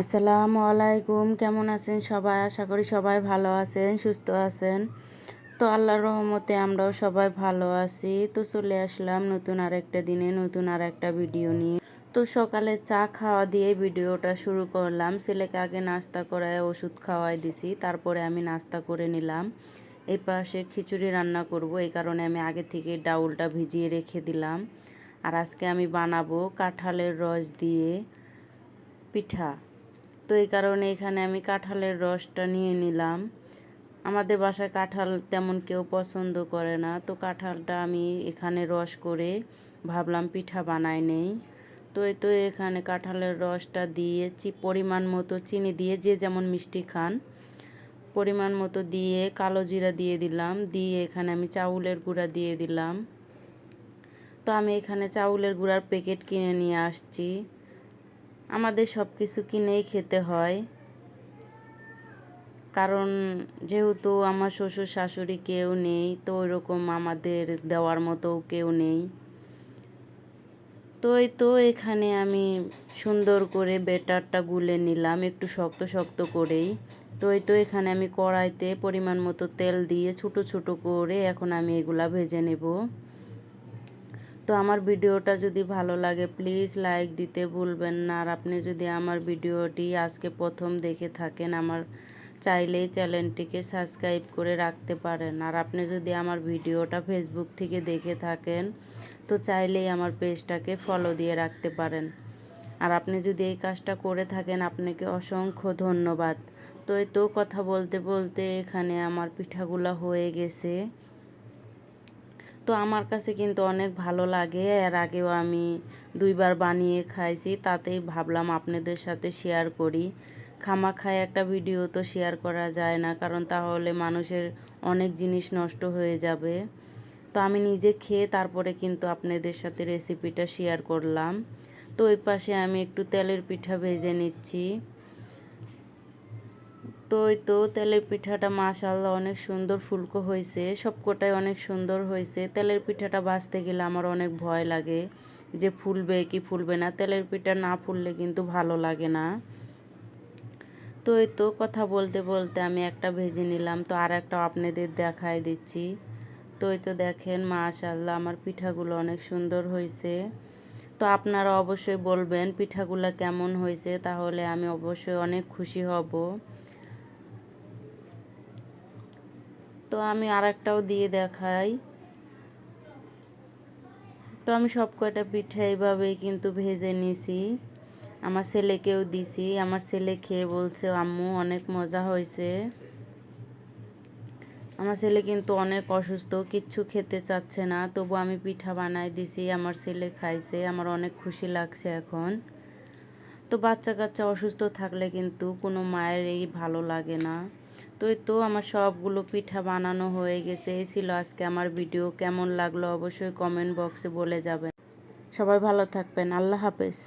আসসালামু আলাইকুম, কেমন আছেন সবাই? আশা করি সবাই ভালো আছেন, সুস্থ আছেন। তো আল্লাহর রহমতে আমরাও সবাই ভালো আছি। তো চলে আসলাম নতুন আরেকটা দিনে, নতুন আর একটা ভিডিও নিয়ে। তো সকালে চা খাওয়া দিয়ে ভিডিওটা শুরু করলাম। ছেলেকে আগে নাস্তা করায় ওষুধ খাওয়াই দিছি, তারপরে আমি নাস্তা করে নিলাম। এই পাশে খিচুড়ি রান্না করব, এই কারণে আমি আগে থেকে ডাউলটা ভিজিয়ে রেখে দিলাম। আর আজকে আমি বানাবো কাঁঠালের রস দিয়ে পিঠা। তো এই কারণে এখানে আমি কাঁঠালের রসটা নিয়ে নিলাম। আমাদের বাসায় কাঁঠাল তেমন কেউ পছন্দ করে না। তো কাঁঠালটা আমি এখানে রস করে ভাবলাম পিঠা বানাই নেই। তো এই তো এখানে কাঁঠালের রসটা দিয়ে চি, পরিমাণ মতো চিনি দিয়ে যে যেমন মিষ্টি খান, পরিমাণ মতো দিয়ে কালো জিরা দিয়ে দিলাম। দিয়ে এখানে আমি চাউলের গুঁড়া দিয়ে দিলাম। তো আমি এখানে চাউলের গুঁড়ার প্যাকেট কিনে নিয়ে আসছি। আমাদের সব কিছু কিনেই খেতে হয়। কারণ যেহেতু আমার শ্বশুর শাশুড়ি কেউ নেই, তো ওইরকম আমাদের দেওয়ার মতো কেউ নেই। তো এই তো এখানে আমি সুন্দর করে বেটারটা গুলে নিলাম, একটু শক্ত শক্ত করেই। তো এই তো এখানে আমি কড়াইতে পরিমাণ মতো তেল দিয়ে ছোটো ছোটো করে এখন আমি এগুলা ভেজে নেব। তো আমার ভিডিওটা যদি ভালো লাগে প্লিজ লাইক দিতে ভুলবেন না। আর আপনি যদি আমার ভিডিওটি আজকে প্রথম দেখে থাকেন, আমার চাইলেই চ্যানেলটিকে সাবস্ক্রাইব করে রাখতে পারেন। আর আপনি যদি আমার ভিডিওটা ফেসবুক থেকে দেখে থাকেন, তো চাইলেই আমার পেজটাকে ফলো দিয়ে রাখতে পারেন। আর আপনি যদি এই কাজটা করে থাকেন, আপনাকে অসংখ্য ধন্যবাদ। তো এই তো কথা বলতে বলতে এখানে আমার পিঠাগুলা হয়ে গেছে। তো আমার কাছে কিন্তু অনেক ভালো লাগে। এর আগেও আমি দুইবার বানিয়ে খাইছি, তাতেই ভাবলাম আপনাদের সাথে শেয়ার করি। খামা খায় একটা ভিডিও তো শেয়ার করা যায় না, কারণ তাহলে মানুষের অনেক জিনিস নষ্ট হয়ে যাবে। তো আমি নিজে খেয়ে তারপরে কিন্তু আপনাদের সাথে রেসিপিটা শেয়ার করলাম। তো ওই পাশে আমি একটু তেলের পিঠা ভেজে নিচ্ছি। তো ওই তো তেলের পিঠাটা মাশাল্লাহ অনেক সুন্দর ফুলকো হয়েছে, সবকটাই অনেক সুন্দর হয়েছে। তেলের পিঠাটা বাঁচতে গেলে আমার অনেক ভয় লাগে যে ফুলবে কি ফুলবে না, তেলের পিঠা না ফুললে কিন্তু ভালো লাগে না। তো এই তো কথা বলতে বলতে আমি একটা ভেজে নিলাম, তো আর একটা আপনাদের দেখাই দিচ্ছি। তো এই তো দেখেন মাশাল্লাহ আমার পিঠাগুলো অনেক সুন্দর হয়েছে। তো আপনারা অবশ্যই বলবেন পিঠাগুলো কেমন হয়েছে, তাহলে আমি অবশ্যই অনেক খুশি হব। তো আমি আর একটাও দিয়ে দেখাই। তো আমি সব কয়টা পিঠা এইভাবেই কিন্তু ভেজে নিছি। আমার ছেলেকেও দিছি। আমার ছেলে খেয়ে বলছে, আম্মু, অনেক মজা হয়েছে। আমার ছেলে কিন্তু অনেক অসুস্থ, কিচ্ছু খেতে চাচ্ছে না। তবু আমি পিঠা বানাই দিছি, আমার ছেলে খাইছে। আমার অনেক খুশি লাগছে এখন। তো বাচ্চা কাচ্চা অসুস্থ থাকলে কিন্তু কোনো মায়ের এই ভালো লাগে না। তো তো আমার সবগুলো পিঠা বানানো হয়ে গেছে। এই ছিল আজকে আমার ভিডিও। কেমন লাগল অবশ্যই কমেন্ট বক্সে বলে যাবেন। সবাই ভালো থাকবেন। আল্লাহ হাফেজ।